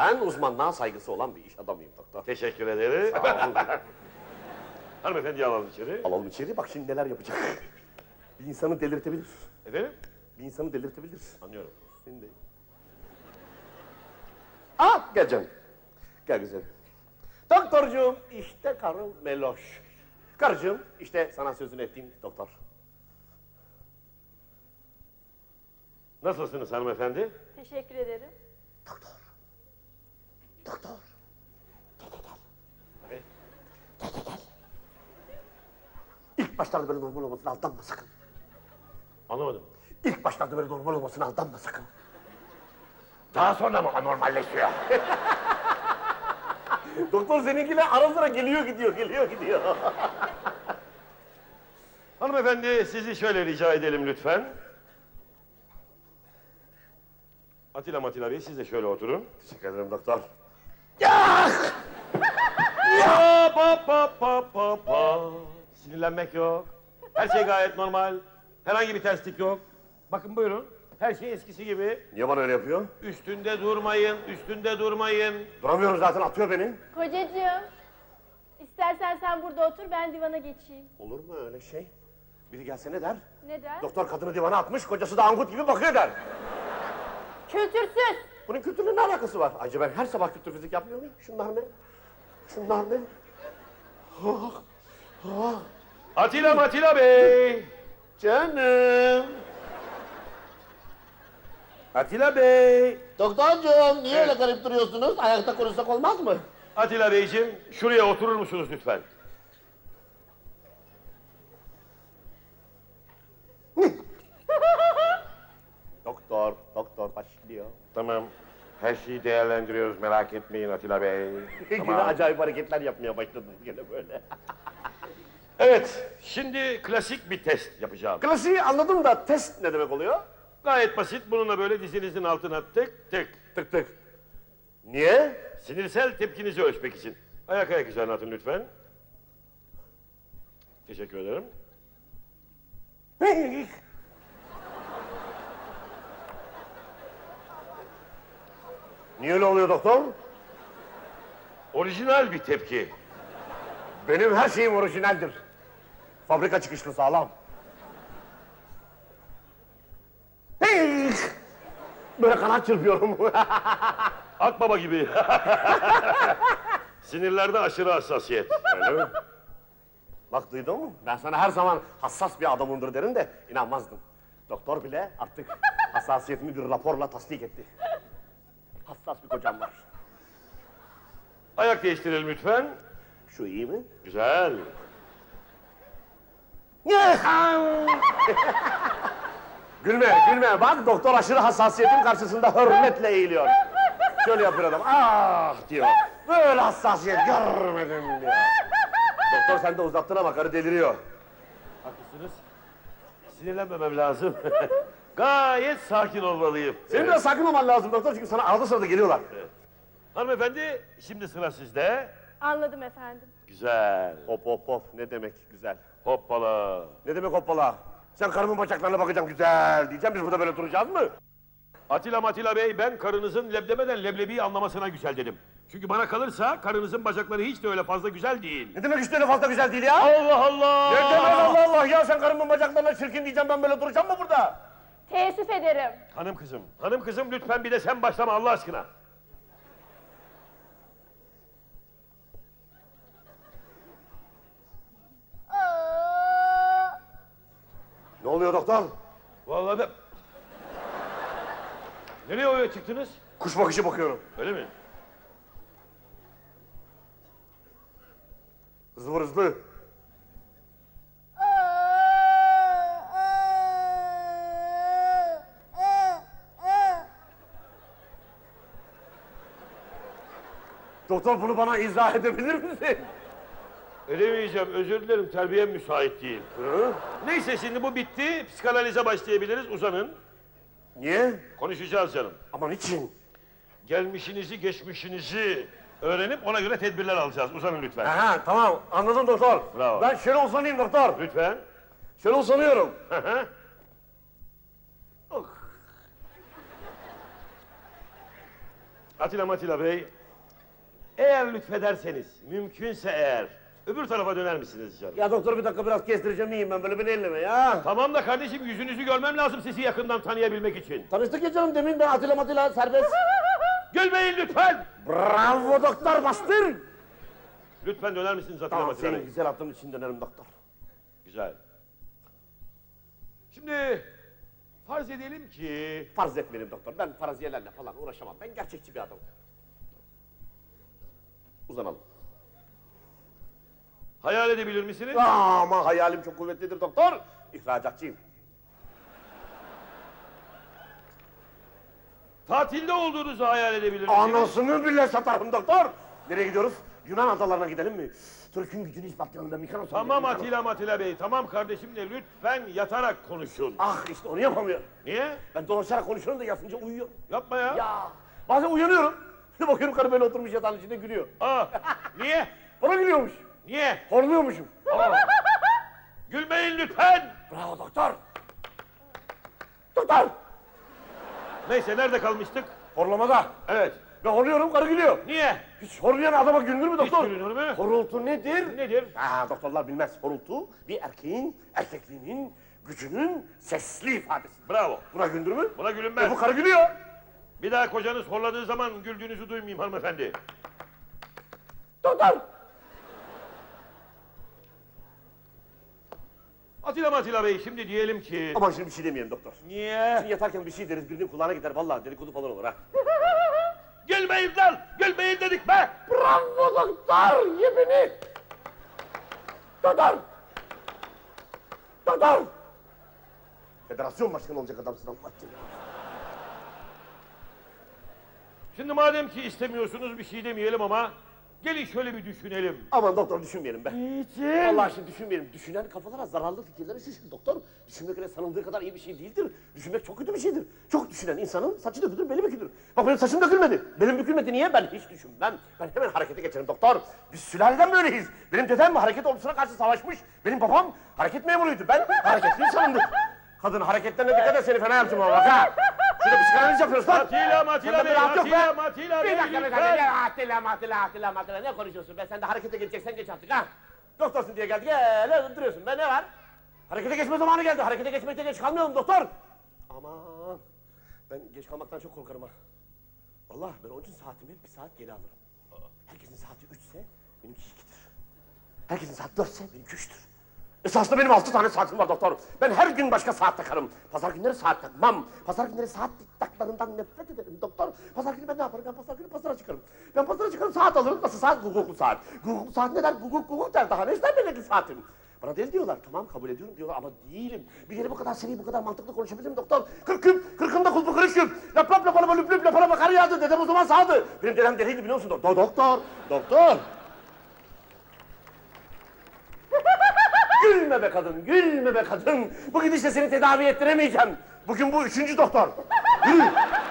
Ben uzmanlığa saygısı olan bir iş adamıyım doktor. Teşekkür ederim. Hanımefendi alalım içeri. Alalım içeri bak şimdi neler yapacak. Bir insanı delirtebilir. Efendim? Bir insanı delirtebilir. Anlıyorum. Şimdi. Aa gel canım. Gel güzelim. Doktorcuğum işte karım Meloş. Karıcığım işte sana sözünü ettiğim doktor. Nasılsınız hanımefendi? Teşekkür ederim. Doktor. Doktor. İlk başlarda böyle normal olmasına aldanma sakın. Anlamadım. İlk başlarda böyle normal olmasına aldanma sakın. Daha sonra mı anormalleşiyor? Doktor seninkiler ara sıra geliyor gidiyor, geliyor gidiyor. Hanımefendi sizi şöyle rica edelim lütfen. Atilla Matilla Bey siz de şöyle oturun. Teşekkür ederim doktor. Ya pa pa pa pa pa. Sinirlenmek yok. Her şey gayet normal. Herhangi bir terslik yok. Bakın buyurun. Her şey eskisi gibi. Niye bana öyle yapıyor? Üstünde durmayın, üstünde durmayın. Duramıyorum zaten atıyor beni. Kocacığım. istersen sen burada otur ben divana geçeyim. Olur mu öyle şey? Biri gelse ne der? Neden? Doktor kadını divana atmış, kocası da angut gibi bakıyor der. Kültürsüz. Bunun kültürle ne alakası var? Acaba ben her sabah kültür fizik yapmıyor muyum? Şunlar ne? Şunlar ne? Atilla Matilla Bey. Canım. Atilla Bey. Doktorcuğum niye öyle garip duruyorsunuz? Ayakta konuşsak olmaz mı? Atilla Beyciğim şuraya oturur musunuz lütfen? Doktor, doktor başlıyor. Tamam. Her şeyi değerlendiriyoruz merak etmeyin Atilla Bey. Yine acayip hareketler yapmaya başladınız gene böyle. Evet, şimdi klasik bir test yapacağım. Klasiği anladım da test ne demek oluyor? Gayet basit. Bununla böyle dizinizin altına tık tık. Tık tık. Niye? Sinirsel tepkinizi ölçmek için. Ayak ayak üzerine atın lütfen. Teşekkür ederim. Niye öyle oluyor doktor? Orijinal bir tepki. Benim her şeyim orijinaldir. Fabrika çıkışlı sağlam. Hey! Böyle kanat çırpıyorum. Akbaba gibi. Sinirlerde aşırı hassasiyet. Öyle mi? Bak duydun mu? Ben sana her zaman hassas bir adamımdır derim de inanmazdın. Doktor bile artık hassasiyetimi bir raporla tasdik etti. Hassas bir kocam var. Ayak değiştirelim lütfen. Şu iyi mi? Güzel. gülme, gülme. Bak doktor aşırı hassasiyetin karşısında hürmetle eğiliyor. Şöyle yapıyor adam. Ah diyor. Böyle hassasiyet görmedim diyor. Doktor sen de uzattın ama karı deliriyor. Haklısınız. Sinirlenmemem lazım. Gayet sakin olmalıyım. Senin biraz sakin olman lazım doktor çünkü sana arada sırada geliyorlar. Hanımefendi, şimdi sıra sizde. Anladım efendim. Güzel. Hop hop hop ne demek güzel. Hoppala. Ne demek hoppala? Sen karımın bacaklarına bakacaksın güzel diyeceğim biz burada böyle duracağız mı? Atilla Matilla Bey, ben karınızın leblemeden leblebiyi anlamasına güzel dedim. Çünkü bana kalırsa karınızın bacakları hiç de öyle fazla güzel değil. Ne demek üç tane fazla güzel değil ya? Allah Allah! Ne demek Allah Allah ya sen karımın bacaklarına çirkin diyeceğim ben böyle duracağım mı burada? Teessüf ederim. Hanım kızım, hanım kızım lütfen bir de sen başlama Allah aşkına. Ne oluyor doktor? Vallahi ben... Nereye oraya çıktınız? Kuş bakışı bakıyorum. Öyle mi? Hızlı vur hızlı. Doktor bunu bana izah edebilir misin? Edemeyeceğim, özür dilerim, terbiyem müsait değil. Hı? Neyse şimdi bu bitti, psikanalize başlayabiliriz, uzanın. Niye? Konuşacağız canım. Aman için. Gelmişinizi, geçmişinizi öğrenip ona göre tedbirler alacağız. Uzanın lütfen. Aha tamam anladım doktor. Bravo. Ben şöyle uzanayım doktor. Lütfen. Şöyle uzanıyorum. Hı. Atilla Matilla Bey, eğer lütfederseniz, mümkünse eğer, öbür tarafa döner misiniz canım? Ya doktor bir dakika biraz kestireceğim iyiyim ben böyle beni elleme ya. Tamam da kardeşim yüzünüzü görmem lazım sizi yakından tanıyabilmek için. Tanıştık ya canım demin de Atilla Matilla serbest. Gülmeyin lütfen! Bravo doktor bastır. Lütfen döner misiniz Atilla Tamam Matilla senin güzel attığın için dönerim doktor. Güzel. Şimdi farz edelim ki Farz etmeyelim doktor. Ben faraziyelerle falan uğraşamam. Ben gerçekçi bir adamım. Uzanalım. hayal edebilir misiniz? Ama hayalim çok kuvvetlidir doktor. İhracatçıyım. Tatilde olduğunuzu hayal edebilir misiniz? Anasını bile satarım doktor. Nereye gidiyoruz? Yunan adalarına gidelim mi? Türk'ün gücünü ispatlayalım ben Mikanos'a Tamam Mikanos. Atilla Matilla Bey, tamam kardeşim de lütfen yatarak konuşun. Ah işte onu yapamıyorum. Niye? Ben dolaşarak konuşuyorum da yatınca uyuyorum. Yapma ya. Ya bazen uyanıyorum. Bakıyorum karı böyle oturmuş yatağın içinde gülüyor. Aa, niye? Bana gülüyormuş. Niye? Horluyormuşum. Aa. Gülmeyin lütfen. Bravo doktor. Doktor. Neyse nerede kalmıştık? Horlamada. Evet. Ben horluyorum karı gülüyor. Niye? Hiç horlayan adama gülünür mü doktor? gülünür mü? Horultu nedir? Nedir? Ha, doktorlar bilmez. Horultu bir erkeğin erkekliğinin gücünün sesli ifadesi. Bravo. Buna güldür mü? Buna E, gülünmez. bu karı gülüyor. Bir daha kocanız horladığı zaman güldüğünüzü duymayayım hanımefendi. Doktor. Atilla Matilla Bey şimdi diyelim ki... Aman şimdi bir şey demeyelim doktor. Niye? Şimdi yatarken bir şey deriz birinin kulağına gider vallahi dedikodu falan olur ha. Gülmeyin lan! Gülmeyin dedik be! Bravo doktor yemini. Doktor. Doktor. Federasyon başkanı olacak adamsın Allah aşkına. Şimdi madem ki istemiyorsunuz bir şey demeyelim ama... Gelin şöyle bir düşünelim. Aman doktor düşünmeyelim be. Niçin? Allah aşkına düşünmeyelim. Düşünen kafalara zararlı fikirleri şişir doktor. Düşünmek öyle sanıldığı kadar iyi bir şey değildir. Düşünmek çok kötü bir şeydir. Çok düşünen insanın saçı dökülür, beli bükülür. Bak benim saçım dökülmedi. Belim bükülmedi. Niye? Ben hiç düşünmem. Ben hemen harekete geçerim doktor. Biz sülaleden böyleyiz. Benim dedem hareket ordusuna karşı savaşmış. Benim babam hareket memuruydu. Ben hareketli insanımdır. Kadın hareketlerine dikkat et seni fena yaptım ama bak ha. Şurada psikanaliz yapıyoruz lan. Atilla Matilla Bey. Atilla Matilla Bey Bir dakika bir dakika. Gel Atilla Matilla Atilla Matilla ne konuşuyorsun be? Sen de harekete geçeceksen geç artık ha. Doktorsun diye geldik öyle duruyorsun be ne var? Harekete geçme zamanı geldi. Harekete geçmekte geç kalmayalım doktor. Aman ben geç kalmaktan çok korkarım ha. Vallahi ben onun için saatimi bir saat geri alırım. Herkesin saati üçse benimki ikidir. Herkesin saati dörtse benimki üçtür. Esasında benim altı tane saatim var doktor. Ben her gün başka saat takarım. Pazar günleri saat takmam. Pazar günleri saat taklarından nefret ederim doktor. Pazar günü ben ne yaparım? Ben pazar günü pazara çıkarım. Ben pazara çıkarım saat alırım. Nasıl saat? Guguklu saat. Guguklu saat ne der? Guguk guguk der. Daha ne ister benimki saatim? Bana deli diyorlar. Tamam kabul ediyorum diyorlar ama değilim. Bir kere bu kadar seri, bu kadar mantıklı konuşabilirim doktor. Kırkım, kırkımda kulpu kırışım. Lap lap lapala lüp lüp lapala bakar yağdı. Dedem o zaman sağdı. Benim dedem deliydi biliyor musun? Doktor, doktor, doktor. Gülme be kadın, gülme be kadın. Bu gidişle seni tedavi ettiremeyeceğim. Bugün bu üçüncü doktor.